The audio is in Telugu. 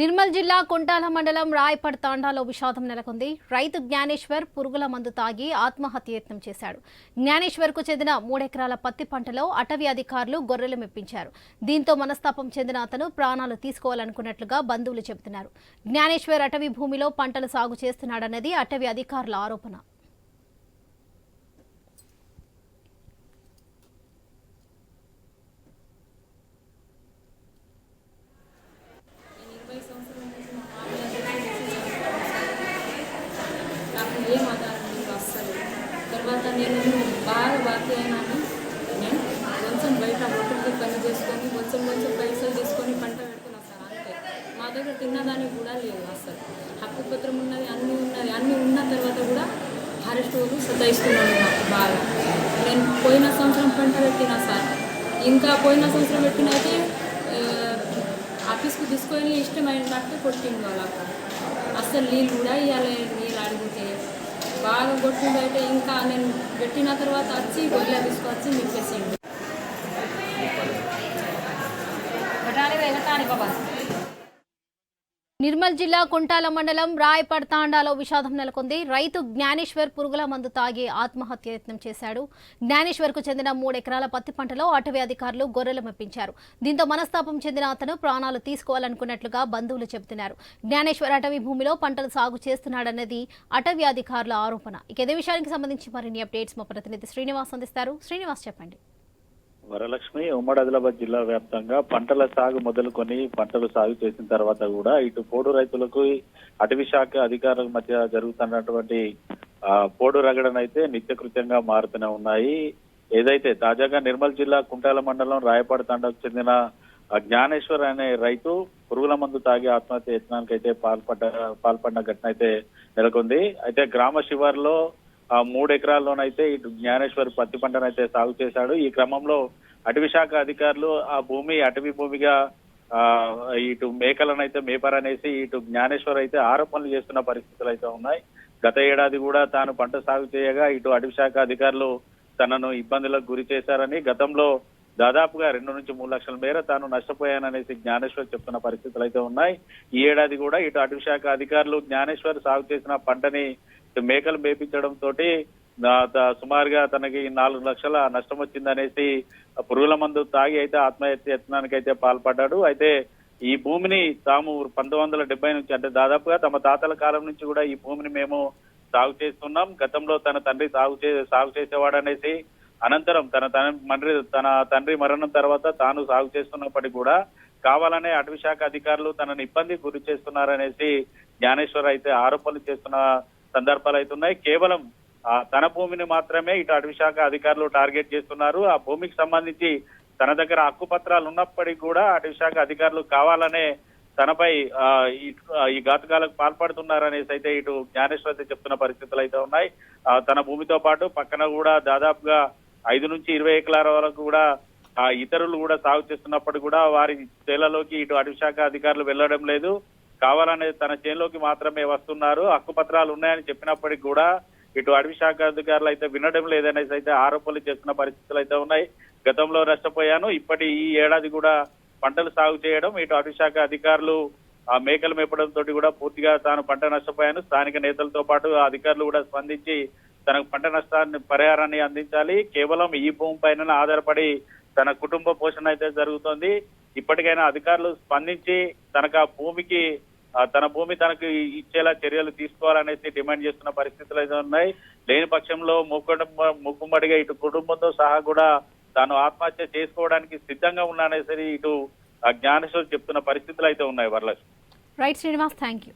నిర్మల్ జిల్లా కుంటాల మండలం రాయపడ్ తాండాలో విషాదం నెలకొంది. రైతు జ్ఞానేశ్వర్ పురుగుల మందు తాగి ఆత్మహత్య యత్నం చేశాడు. జ్ఞానేశ్వర్కు చెందిన మూడెకరాల పత్తి పంటలో అటవీ అధికారులు గొర్రెలు మెప్పించారు. దీంతో మనస్తాపం చెందిన అతను ప్రాణాలు తీసుకోవాలనుకున్నట్లుగా బంధువులు చెబుతున్నారు. జ్ఞానేశ్వర్ అటవీ భూమిలో పంటలు సాగు చేస్తున్నాడన్నది అటవీ అధికారుల ఆరోపణ ఇరవై సంవత్సరాల నుంచి మా మామయ్య నాకు ఏం ఆధారం లేదు అస్సలు తర్వాత నేను బాగా బాకీ అయినాను. నేను కొంచెం బయట హోటల్కి పని చేసుకొని కొంచెం కొంచెం పైసలు తీసుకొని పంట పెడుతున్నా సార్ అంతే. మా దగ్గర తిన్నదానికి కూడా లేదు అసలు. హక్కు పత్రం ఉన్నది అన్నీ ఉన్నది. అన్నీ ఉన్న తర్వాత కూడా ఫారెస్ట్ వాళ్ళు సతాయిస్తున్నాడు నాకు బాగా. నేను పోయిన సంవత్సరం పంట పెట్టినా సార్. ఇంకా పోయిన సంవత్సరం పెట్టిన అయితే ఆఫీస్కి తీసుకొని ఇష్టమైనట్టు కొట్టిండు వాళ్ళకు. అసలు నీళ్ళు కూడా ఇవ్వాలి కొట్టిండు అయితే ఇంకా నేను పెట్టిన తర్వాత వచ్చి గొర్రె తీసుకొచ్చి నింపేసిండు. నిర్మల్ జిల్లా కుంటాల మండలం రాయపడ్ తాండాలో విషాదం నెలకొంది. రైతు జ్ఞానేశ్వర్ పురుగుల మందు తాగి ఆత్మహత్య యత్నం చేశాడు. జ్ఞానేశ్వర్కు చెందిన మూడు ఎకరాల పత్తి పంటలో అటవీ అధికారులు గొర్రెలు మెప్పించారు. దీంతో మనస్తాపం చెందిన అతను ప్రాణాలు తీసుకోవాలనుకున్నట్లుగా బంధువులు చెబుతున్నారు. జ్ఞానేశ్వర్ అటవీ భూమిలో పంటలు సాగు చేస్తున్నాడన్నది అటవీ అధికారుల ఆరోపణ. ఇక ఇదే విషయానికి సంబంధించి మరిన్ని అప్డేట్స్ మా ప్రతినిధి శ్రీనివాస్ అందిస్తారు. శ్రీనివాస్ చెప్పండి. వరలక్ష్మి ఉమ్మడి ఆదిలాబాద్ జిల్లా వ్యాప్తంగా పంటల సాగు మొదలుకొని పంటలు సాగు చేసిన తర్వాత కూడా ఇటు పోడు రైతులకు అటవీ శాఖ అధికారుల మధ్య జరుగుతున్నటువంటి ఆ, పోడు రగడనైతే నిత్యకృత్యంగా మారుతూనే ఉన్నాయి. ఏదైతే తాజాగా నిర్మల్ జిల్లా కుంటాల మండలం రాయపాడు తండకు చెందిన జ్ఞానేశ్వర్ అనే రైతు పురుగుల మందు తాగి ఆత్మహత్య యత్నానికి అయితే పాల్పడ్డ పాల్పడిన ఘటన అయితే నెలకొంది. అయితే గ్రామ శివార్లో ఆ మూడు ఎకరాల్లోనైతే ఇటు జ్ఞానేశ్వర్ పత్తి పంటనైతే సాగు చేశాడు. ఈ క్రమంలో అటవీ శాఖ అధికారులు ఆ భూమి అటవీ భూమిగా ఆ ఇటు మేకలనైతే మేపారనేసి ఇటు జ్ఞానేశ్వర్ అయితే ఆరోపణలు చేస్తున్న పరిస్థితులు అయితే ఉన్నాయి. గత ఏడాది కూడా తాను పంట సాగు చేయగా ఇటు అటవీ శాఖ అధికారులు తనను ఇబ్బందులకు గురి చేశారని గతంలో దాదాపుగా రెండు నుంచి మూడు లక్షల మేర తాను నష్టపోయాననేసి జ్ఞానేశ్వర్ చెప్తున్న పరిస్థితులు అయితే ఉన్నాయి. ఈ ఏడాది కూడా ఇటు అటవీ శాఖ అధికారులు జ్ఞానేశ్వర్ సాగు చేసిన పంటని మేకలు మేపించడం తోటి త- సుమారుగా తనకి నాలుగు లక్షల నష్టం వచ్చిందనేసి పురుగుల మందు తాగి అయితే ఆత్మహత్య యత్నానికి అయితే పాల్పడ్డాడు. అయితే ఈ భూమిని తాము పంతొమ్మిది వందల డెబ్బై నుంచి అంటే దాదాపుగా తమ తాతల కాలం నుంచి కూడా ఈ భూమిని మేము సాగు చేస్తున్నాం. గతంలో తన తండ్రి సాగు చే సాగు చేసేవాడనేసి అనంతరం తన తండ్రి తన తండ్రి మరణం తర్వాత తాను సాగు చేస్తున్నప్పటికీ కూడా కావాలనే అటవీ శాఖ అధికారులు తనను ఇబ్బంది గురి చేస్తున్నారనేసి జ్ఞానేశ్వర్ అయితే ఆరోపణలు చేస్తున్న సందర్భాలు అయితే ఉన్నాయి. కేవలం ఆ తన భూమిని మాత్రమే ఇటు అటవీ శాఖ అధికారులు టార్గెట్ చేస్తున్నారు. ఆ భూమికి సంబంధించి తన దగ్గర హక్కు పత్రాలు ఉన్నప్పటికీ కూడా అటవీ శాఖ అధికారులు కావాలనే తనపై ఆ, ఈ- ఘాతకాలకు ఘాతుకాలకు పాల్పడుతున్నారనేసి అయితే ఇటు జ్ఞానేశ్వర్ అయితే చెప్తున్న పరిస్థితులు అయితే ఉన్నాయి. ఆ, తన భూమితో పాటు పక్కన కూడా దాదాపుగా ఐదు నుంచి ఇరవై ఎకరాల వరకు కూడా ఆ ఇతరులు కూడా సాగు చేస్తున్నప్పుడు కూడా వారి చేలలోకి ఇటు అటవీ శాఖ అధికారులు వెళ్ళడం లేదు. కావాలనే తన చేనులోకి మాత్రమే వస్తున్నారు. హక్కు పత్రాలు ఉన్నాయని చెప్పినప్పటికీ కూడా ఇటు అటవీ శాఖ అధికారులు అయితే వినడం లేదనేసి అయితే ఆరోపణలు చేస్తున్న పరిస్థితులు అయితే ఉన్నాయి. గతంలో నష్టపోయాను. ఇప్పటి ఈ ఏడాది కూడా పంటలు సాగు చేయడం ఇటు అటవీ శాఖ అధికారులు ఆ మేకలు మేపడం తోటి కూడా పూర్తిగా తాను పంట నష్టపోయాను. స్థానిక నేతలతో పాటు ఆ అధికారులు కూడా స్పందించి తనకు పంట నష్టాన్ని పరిహారాన్ని అందించాలి. కేవలం ఈ భూమి పైన ఆధారపడి తన కుటుంబ పోషణ అయితే జరుగుతోంది. ఇప్పటికైనా అధికారులు స్పందించి తనకు ఆ భూమికి తన భూమి తనకు ఇచ్చేలా చర్యలు తీసుకోవాలనేసి డిమాండ్ చేస్తున్న పరిస్థితులు అయితే ఉన్నాయి. లేని పక్షంలో ముక్కుడుంబ ముక్కుమ్మడిగా ఇటు కుటుంబంతో సహా కూడా తాను ఆత్మహత్య చేసుకోవడానికి సిద్ధంగా ఉన్నానేసి ఇటు ఆ జ్ఞానేశ్వర్ చెప్తున్న పరిస్థితులు అయితే ఉన్నాయి Varalakshmi. Right Srinivas thank you